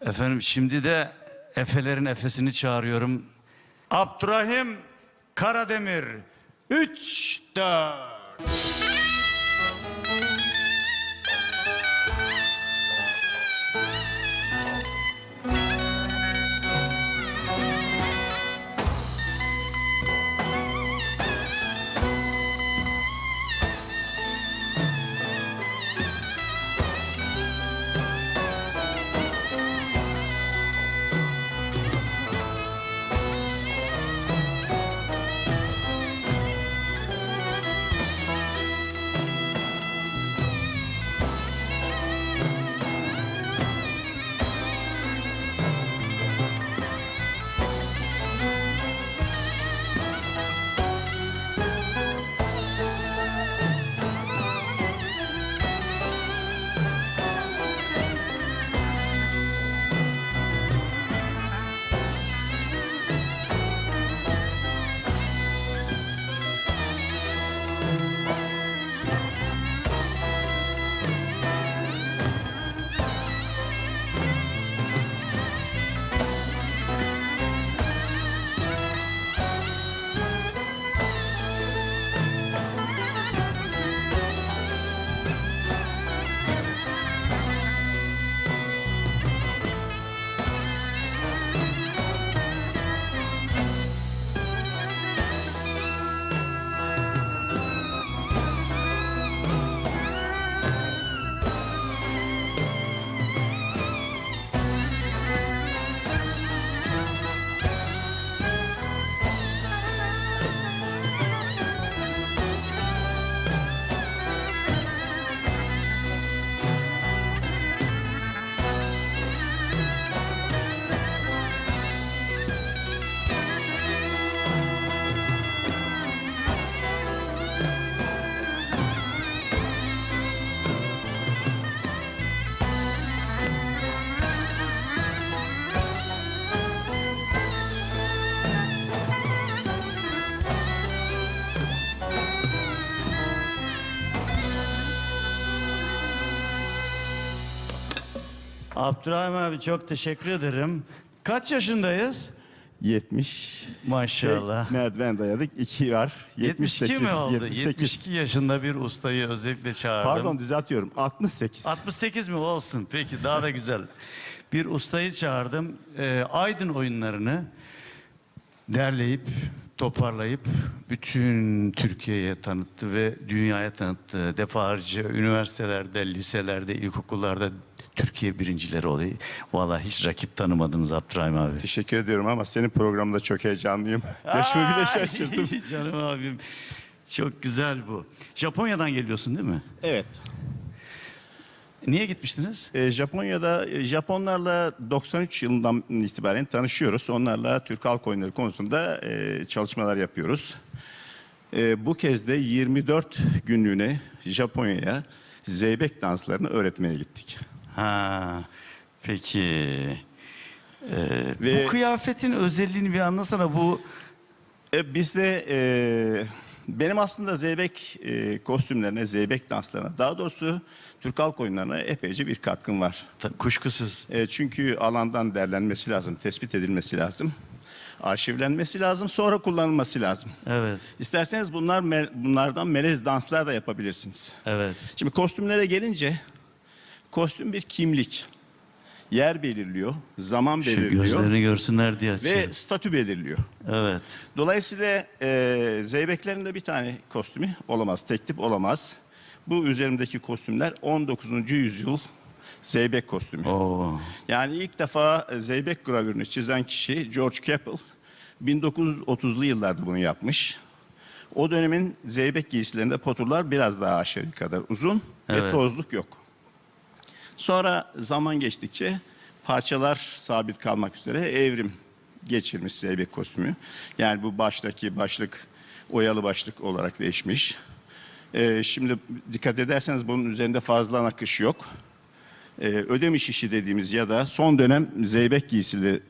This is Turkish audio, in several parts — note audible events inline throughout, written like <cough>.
Efendim şimdi de Efelerin Efesini çağırıyorum. Abdurrahim Karademir. 3 4 Abdurrahim abi çok teşekkür ederim. Kaç yaşındayız? 70. Maşallah. Şey, merdiven dayadık. 2 var. 72 mi oldu? 78. 72 yaşında bir ustayı özellikle çağırdım. Pardon düzeltiyorum. 68. 68 mi olsun? Peki daha da güzel. Bir ustayı çağırdım. Ee, Aydın oyunlarını derleyip, toparlayıp bütün Türkiye'ye tanıttı ve dünyaya tanıttı. Defalarca üniversitelerde, liselerde, ilkokullarda Türkiye birincileri oluyor. Vallahi hiç rakip tanımadınız Abdurrahim abi. Teşekkür ediyorum ama senin programda çok heyecanlıyım. <laughs> Yaşımı bile şaşırdım. <laughs> Canım abim. Çok güzel bu. Japonya'dan geliyorsun değil mi? Evet. Niye gitmiştiniz? Ee, Japonya'da e, Japonlarla 93 yılından itibaren tanışıyoruz. Onlarla Türk halk oyunları konusunda e, çalışmalar yapıyoruz. E, bu kez de 24 günlüğüne Japonya'ya zeybek danslarını öğretmeye gittik. Ha, peki. Ee, Ve- bu kıyafetin özelliğini bir anlasana. Bu E, bizde e, benim aslında zeybek e, kostümlerine, zeybek danslarına, daha doğrusu Türk halk oyunlarına epeyce bir katkım var. kuşkusuz. E, çünkü alandan derlenmesi lazım, tespit edilmesi lazım, arşivlenmesi lazım, sonra kullanılması lazım. Evet, İsterseniz bunlar me- bunlardan melez danslar da yapabilirsiniz. evet. Şimdi kostümlere gelince, kostüm bir kimlik. Yer belirliyor, zaman Şu belirliyor gözlerini görsünler diye ve açıyoruz. statü belirliyor. Evet. Dolayısıyla e, zeybeklerin de bir tane kostümü olamaz, tek tip olamaz. Bu üzerimdeki kostümler 19. yüzyıl zeybek kostümü. Oo. Yani ilk defa e, zeybek gravürünü çizen kişi George Capel 1930'lu yıllarda bunu yapmış. O dönemin zeybek giysilerinde poturlar biraz daha aşağı kadar uzun ve Evet. tozluk yok. Sonra zaman geçtikçe parçalar sabit kalmak üzere evrim geçirmiş zeybek kostümü. Yani bu baştaki başlık oyalı başlık olarak değişmiş. Ee, şimdi dikkat ederseniz bunun üzerinde fazla nakış yok. Ee, ödemiş işi dediğimiz ya da son dönem zeybek giysileri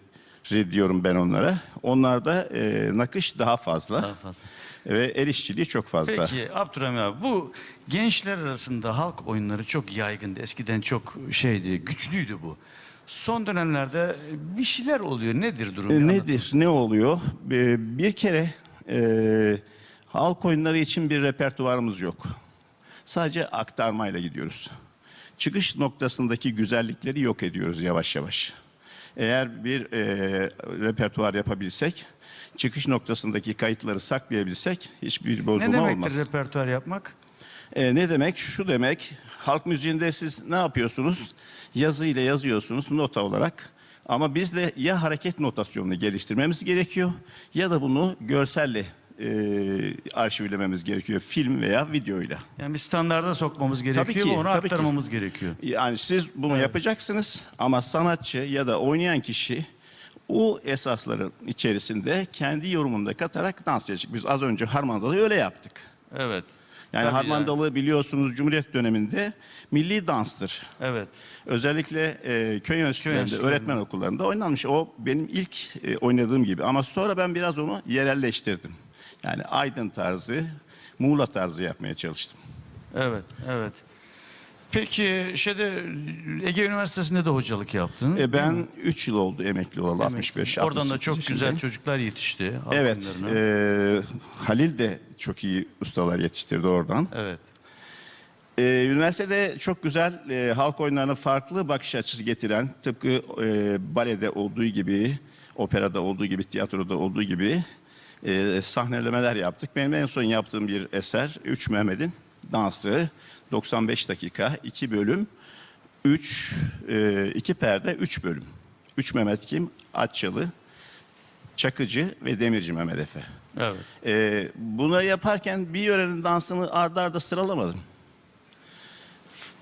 diyorum ben onlara. Onlarda e, nakış daha fazla Daha fazla. ve el işçiliği çok fazla. Peki Abdurrahim abi bu gençler arasında halk oyunları çok yaygındı. Eskiden çok şeydi, güçlüydü bu. son dönemlerde bir şeyler oluyor. Nedir durum? E. Nedir? Ne oluyor? E, Bir kere e, halk oyunları için bir repertuarımız yok. Sadece aktarmayla gidiyoruz. Çıkış noktasındaki güzellikleri yok ediyoruz yavaş yavaş. Eğer bir e, repertuar yapabilsek, çıkış noktasındaki kayıtları saklayabilsek hiçbir Ne bozulma demektir olmaz. repertuar yapmak? E, ne demek? Şu demek, halk müziğinde siz ne yapıyorsunuz? Yazı ile yazıyorsunuz nota olarak. Ama biz de ya hareket notasyonunu geliştirmemiz gerekiyor ya da bunu görselle e, arşivlememiz gerekiyor. Film veya videoyla. Yani bir standarda sokmamız gerekiyor ki, ve onu tabii ki. aktarmamız gerekiyor. Yani siz bunu yapacaksınız ama sanatçı ya da oynayan kişi o esasların içerisinde kendi yorumunu da katarak dans edecek. Biz az önce Harmandalı'yı öyle yaptık. Evet. Yani Tabii Harmandalı biliyorsunuz Cumhuriyet döneminde milli danstır. Evet. Özellikle e, köy enstitülerinde. öğretmen okullarında oynanmış. O benim ilk e, oynadığım gibi. Ama sonra ben biraz onu yerelleştirdim. Yani Aydın tarzı, Muğla tarzı yapmaya çalıştım. Evet. Evet. Peki şeyde Ege Üniversitesi'nde de hocalık yaptın. E, ben 3 yıl oldu emekli olalı, 65 Oradan da 68 çok yaşındayım. güzel çocuklar yetişti. Evet, e, Halil de çok iyi ustalar yetiştirdi oradan. Evet. Ee, üniversitede çok güzel e, halk oyunlarına farklı bakış açısı getiren tıpkı e, balede olduğu gibi, operada olduğu gibi, tiyatroda olduğu gibi e, sahnelemeler yaptık. Benim en son yaptığım bir eser Üç Mehmet'in dansı 95 dakika, 2 bölüm, 3 e, iki perde, 3 bölüm. Üç Mehmet kim? Atçalı, Çakıcı ve Demirci Mehmet Efe. Evet. Ee, bunu yaparken bir yörenin dansını ardarda arda sıralamadım.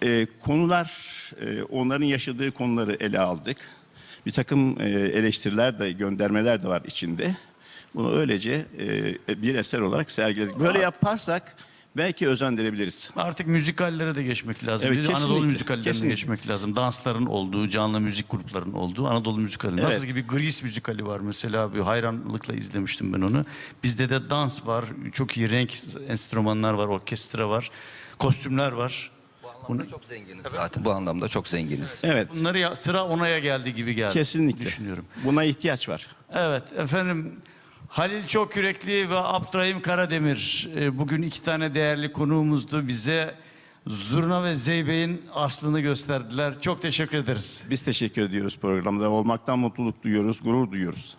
Ee, konular, e, onların yaşadığı konuları ele aldık. Bir takım e, eleştiriler de, göndermeler de var içinde. Bunu öylece e, bir eser olarak sergiledik. Böyle yaparsak belki özendirebiliriz. Artık müzikallere de geçmek lazım. Evet, Anadolu müzikallerine kesinlikle. geçmek lazım. Dansların olduğu, canlı müzik gruplarının olduğu Anadolu müzikali. Nasıl Evet. gibi Grease müzikali var mesela. Bir hayranlıkla izlemiştim ben onu. Bizde de dans var. Çok iyi renk enstrümanlar var, orkestra var, kostümler var. Bu anlamda çok zenginiz zaten. Bu anlamda çok zenginiz. Evet, Bunları ya- sıra onaya geldi gibi geldi. kesinlikle. Düşünüyorum. Buna ihtiyaç var. Evet efendim Halil Çokyürekli ve Abdurrahim Karademir e, bugün iki tane değerli konuğumuzdu. Bize Zurna ve Zeybek'in aslını gösterdiler. Çok teşekkür ederiz. Biz teşekkür ediyoruz programda olmaktan mutluluk duyuyoruz, gurur duyuyoruz.